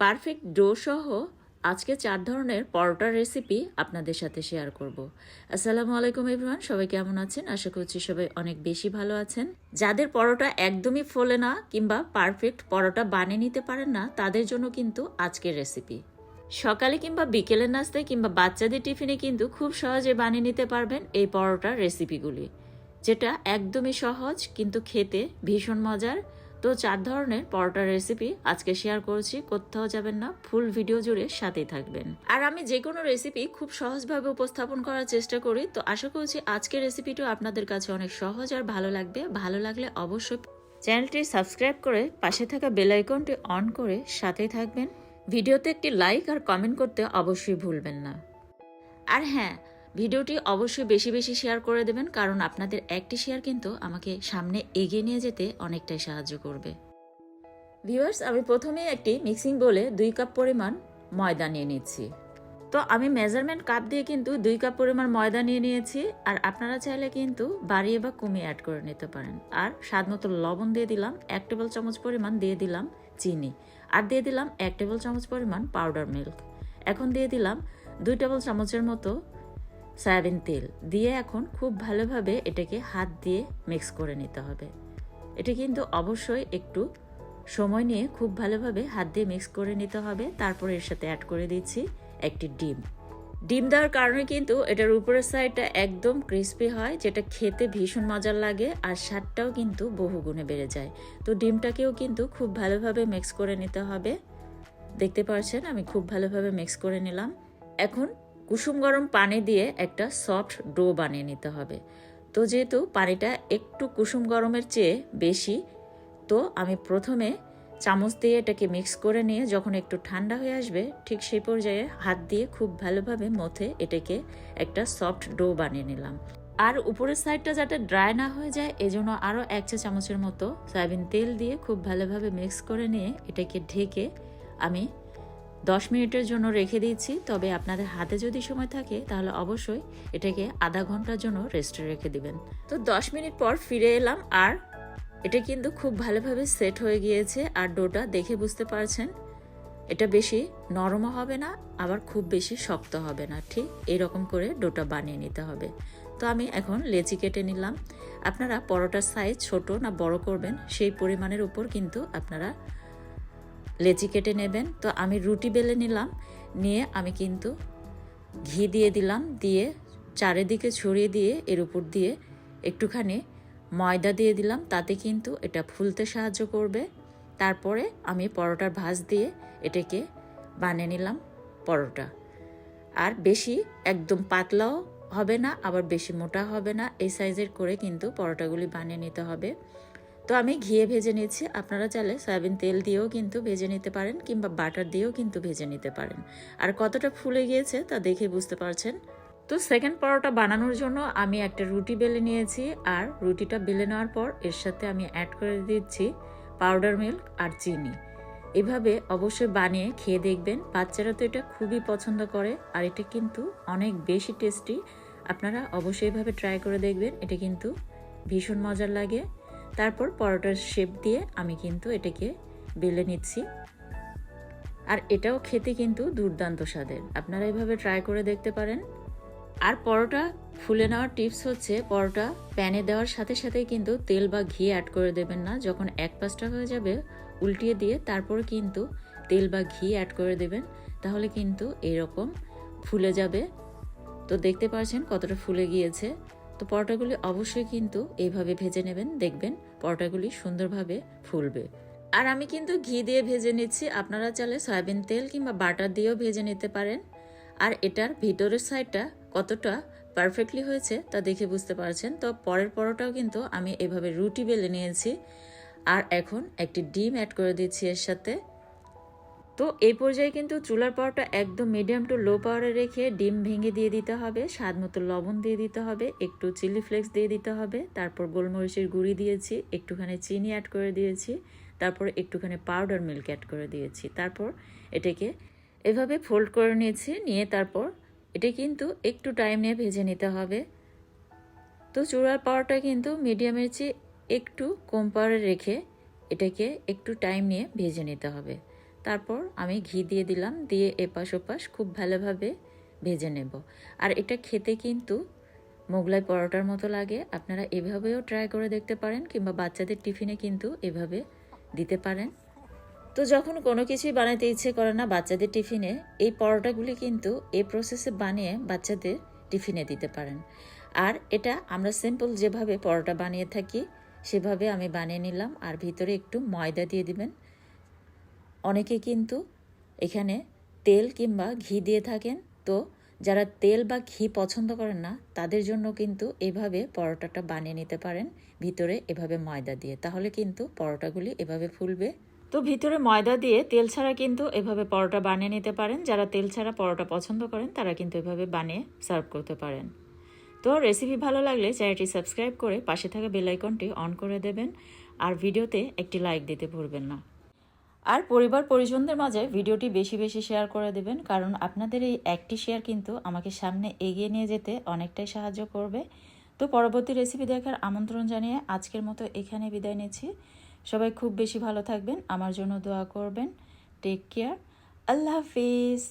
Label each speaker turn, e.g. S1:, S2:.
S1: Perfect do সহ আজকে চার ধরনের পরোটার রেসিপি আপনাদের সাথে শেয়ার করব। আসসালামু আলাইকুম এভরিওয়ান সবাই কেমন আছেন? আশা করছি সবাই অনেক বেশি ভালো আছেন। যাদের পরোটা একদমই ফোলে না কিংবা পারফেক্ট পরোটা বানিয়ে নিতে পারেন না, তাদের জন্য কিন্তু আজকের রেসিপি সকালে কিংবা বিকেলের নাস্তায় কিংবা বাচ্চাদের টিফিনে কিন্তু খুব সহজে বানিয়ে নিতে পারবেন এই পরোটার রেসিপিগুলি যেটা একদমই সহজ কিন্তু খেতে ভীষণ মজার তো চার ধরনের পরোটার রেসিপি আজকে শেয়ার করছি, কোথাও যাবেন না ফুল ভিডিও জুড়ে সাথেই থাকবেন। আর আমি যে কোনো রেসিপি খুব সহজভাবে উপস্থাপন করার চেষ্টা করি, তো আশা করছি আজকের রেসিপিটাও আপনাদের কাছে অনেক সহজ আর ভালো লাগবে। ভালো লাগলে অবশ্যই চ্যানেলটি সাবস্ক্রাইব করে পাশে থাকা বেল আইকনটি অন করে সাথেই থাকবেন। ভিডিওতে একটি লাইক আর কমেন্ট করতে অবশ্যই ভুলবেন না। আর হ্যাঁ ভিডিওটি অবশ্যই বেশি বেশি শেয়ার করে দেবেন, কারণ আপনাদের একটি শেয়ার কিন্তু আমাকে সামনে এগিয়ে নিয়ে যেতে অনেকটাই সাহায্য করবে। ভিউয়ার্স, আমি প্রথমে একটি মিক্সিং বলে দুই কাপ পরিমাণ ময়দা নিয়ে নিচ্ছি। তো আমি মেজারমেন্ট কাপ দিয়ে কিন্তু দুই কাপ পরিমাণ ময়দা নিয়ে নিয়েছি, আর আপনারা চাইলে কিন্তু বাড়িয়ে বা কমিয়ে অ্যাড করে নিতে পারেন। আর স্বাদ মতো লবণ দিয়ে দিলাম, এক টেবিল চামচ পরিমাণ দিয়ে দিলাম চিনি, আর দিয়ে দিলাম এক টেবিল চামচ পরিমাণ পাউডার মিল্ক এখন দিয়ে দিলাম দুই টেবিল চামচের মতো সয়াবিন তেল দিয়ে এখন খুব ভালোভাবে এটাকে হাত দিয়ে মিক্স করে নিতে হবে। এটা কিন্তু অবশ্যই একটু সময় নিয়ে খুব ভালোভাবে হাত দিয়ে মিক্স করে নিতে হবে। তারপরে এর সাথে অ্যাড করে দিচ্ছি একটি ডিম। ডিম দেওয়ার কারণে কিন্তু এটার উপরের সাইডটা একদম ক্রিস্পি হয়, যেটা খেতে ভীষণ মজার লাগে আর স্বাদটাও কিন্তু বহুগুণে বেড়ে যায়। তো ডিমটাকেও কিন্তু খুব ভালোভাবে মিক্স করে নিতে হবে। দেখতে পাচ্ছেন আমি খুব ভালোভাবে মিক্স করে নিলাম। এখন কুসুম গরম পানি দিয়ে একটা সফট ডো বানিয়ে নিতে হবে। তো যেহেতু পানিটা একটু কুসুম গরমের চেয়ে বেশি, তো আমি প্রথমে চামচ দিয়ে এটাকে মিক্স করে নিয়ে যখন একটু ঠান্ডা হয়ে আসবে, ঠিক সেই পর্যায়ে হাত দিয়ে খুব ভালোভাবে মথে এটাকে একটা সফট ডো বানিয়ে নিলাম। আর উপরের সাইডটা যাতে ড্রাই না হয়ে যায়, এজন্য আরও এক চা চামচের মতো সয়াবিন তেল দিয়ে খুব ভালোভাবে মিক্স করে নিয়ে এটাকে ঢেকে আমি দশ মিনিটের জন্য রেখে দিচ্ছি তবে আপনাদের হাতে যদি সময় থাকে, তাহলে অবশ্যই এটাকে আধা ঘণ্টার জন্য রেস্টে রেখে দিবেন। তো দশ মিনিট পর ফিরে এলাম, আর এটা কিন্তু খুব ভালোভাবে সেট হয়ে গিয়েছে, আর ডোটা দেখে বুঝতে পারছেন, এটা বেশি নরমও হবে না, আবার খুব বেশি শক্ত হবে না, ঠিক এরকম করে ডোটা বানিয়ে নিতে হবে। তো আমি এখন লেচি কেটে নিলাম। আপনারা পরোটার সাইজ ছোট না বড় করবেন, সেই পরিমাণের উপর কিন্তু আপনারা লেচি কেটে নেবেন। তো আমি রুটি বেলে নিলাম, নিয়ে আমি কিন্তু ঘি দিয়ে দিলাম, দিয়ে চারিদিকে ছড়িয়ে দিয়ে এর উপর দিয়ে একটুখানি ময়দা দিয়ে দিলাম, তাতে কিন্তু এটা ফুলতে সাহায্য করবে। তারপরে আমি পরোটার ভাজ দিয়ে এটাকে বানিয়ে নিলাম পরোটা। আর বেশি একদম পাতলাও হবে না, আবার বেশি মোটা হবে না, এই সাইজের করে কিন্তু পরোটাগুলি বানিয়ে নিতে হবে। তো আমি ঘিয়ে ভেজে নিচ্ছি আপনারা চাইলে সয়াবিন তেল দিয়েও কিন্তু ভেজে নিতে পারেন কিংবা বাটার দিয়েও কিন্তু ভেজে নিতে পারেন। আর কতটা ফুলে গিয়েছে তা দেখে বুঝতে পারছেন? তো সেকেন্ড পরোটা বানানোর জন্য আমি একটা রুটি বেলে নিয়েছি আর রুটিটা বেলে নেওয়ার পর এর সাথে আমি অ্যাড করে দিচ্ছি পাউডার মিল্ক আর চিনি। এভাবে অবশ্যই বানিয়ে খেয়ে দেখবেন। বাচ্চারা তো এটা খুবই পছন্দ করে আর এটা কিন্তু অনেক বেশি টেস্টি আপনারা অবশ্যই এভাবে ট্রাই করে দেখবেন। এটা কিন্তু ভীষণ মজার লাগে। তারপর পরোটার শেপ দিয়ে আমি কিন্তু এটাকে বেলে নিচ্ছি। আর এটাও খেতে কিন্তু দুর্দান্ত স্বাদের। আপনারা এভাবে ট্রাই করে দেখতে পারেন। আর পরোটা ফুলে নেওয়ার টিপস হচ্ছে, পরোটা প্যানে দেওয়ার সাথে সাথে কিন্তু তেল বা ঘি অ্যাড করে দেবেন না। যখন এক পাশটা হয়ে যাবে, উল্টিয়ে দিয়ে তারপর কিন্তু তেল বা ঘি অ্যাড করে দেবেন। তাহলে কিন্তু এরকম ফুলে যাবে। তো দেখতে পাচ্ছেন কতটা ফুলে গিয়েছে। তো পরোটাগুলি অবশ্যই কিন্তু এইভাবে ভেজে নেবেন, দেখবেন পরোটাগুলি সুন্দরভাবে ফুলবে। আর আমি কিন্তু ঘি দিয়ে ভেজে নিচ্ছি, আপনারা চাইলে সয়াবিন তেল কিংবা বাটার দিয়েও ভেজে নিতে পারেন। আর এটার ভিতরের সাইডটা কতটা পারফেক্টলি হয়েছে তা দেখে বুঝতে পারছেন। তো পরের পরোটাও কিন্তু আমি এভাবে রুটি বেলে নিয়েছি। আর এখন একটি ডিম অ্যাড করে দিচ্ছি এর সাথে। তো এই পর্যায়ে কিন্তু চুলার পাওয়ারটা একদম মিডিয়াম টু লো পাওয়ারে রেখে ডিম ভেঙে দিয়ে দিতে হবে, স্বাদ মতো লবণ দিয়ে দিতে হবে, একটু চিলি ফ্লেক্স দিয়ে দিতে হবে, তারপর গোলমরিচের গুঁড়ি দিয়েছি, একটুখানি চিনি অ্যাড করে দিয়েছি, তারপর একটুখানি পাউডার মিল্ক অ্যাড করে দিয়েছি, তারপর এটাকে এভাবে ফোল্ড করে নিয়েছি, নিয়ে তারপর এটা কিন্তু একটু টাইম নিয়ে ভেজে নিতে হবে। তো চূড়ার পাওয়ারটা কিন্তু মিডিয়ামের চেয়ে একটু কম পাওয়ারে রেখে এটাকে একটু টাইম নিয়ে ভেজে নিতে হবে। তারপর আমি ঘি দিয়ে দিলাম, দিয়ে এপাশ ওপাশ খুব ভালোভাবে ভেজে নেব। আর এটা খেতে কিন্তু মোগলাই পরোটার মতো লাগে, আপনারা এভাবেও ট্রাই করে দেখতে পারেন কিংবা বাচ্চাদের টিফিনে কিন্তু এভাবে দিতে পারেন। তো যখন কোনো কিছুই বানাতে ইচ্ছে করে না বাচ্চাদের টিফিনে, এই পরোটাগুলি কিন্তু এই প্রসেসে বানিয়ে বাচ্চাদের টিফিনে দিতে পারেন। আর এটা আমরা সিম্পল যেভাবে পরোটা বানিয়ে থাকি, সেভাবে আমি বানিয়ে নিলাম। আর ভিতরে একটু ময়দা দিয়ে দিবেন। অনেকে কিন্তু এখানে তেল কিংবা ঘি দিয়ে থাকেন। তো যারা তেল বা ঘি পছন্দ করেন না, তাদের জন্য কিন্তু এভাবে পরোটাটা বানিয়ে নিতে পারেন। ভিতরে এভাবে ময়দা দিয়ে। তাহলে কিন্তু পরোটাগুলি এভাবে ফুলবে। তো ভিতরে ময়দা দিয়ে তেল ছাড়া কিন্তু এভাবে পরোটা বানিয়ে নিতে পারেন। যারা তেল ছাড়া পরোটা পছন্দ করেন, তারা কিন্তু এভাবে বানিয়ে সার্ভ করতে পারেন। তো রেসিপি ভালো লাগলে চ্যানেলটি সাবস্ক্রাইব করে পাশে থাকা বেলাইকনটি অন করে দেবেন। আর ভিডিওতে একটি লাইক দিতে ভুলবেন না। আর পরিবার পরিজনদের মাঝে ভিডিওটি বেশি বেশি শেয়ার করে দেবেন, কারণ আপনাদের এই একটি শেয়ার কিন্তু আমাকে সামনে এগিয়ে নিয়ে যেতে অনেকটাই সাহায্য করবে। তো পরবর্তী রেসিপি দেখার আমন্ত্রণ জানিয়ে আজকের মতো এখানে বিদায় নিচ্ছি। সবাই খুব বেশি ভালো থাকবেন, আমার জন্য দোয়া করবেন। টেক কেয়ার আল্লাহ হাফিজ।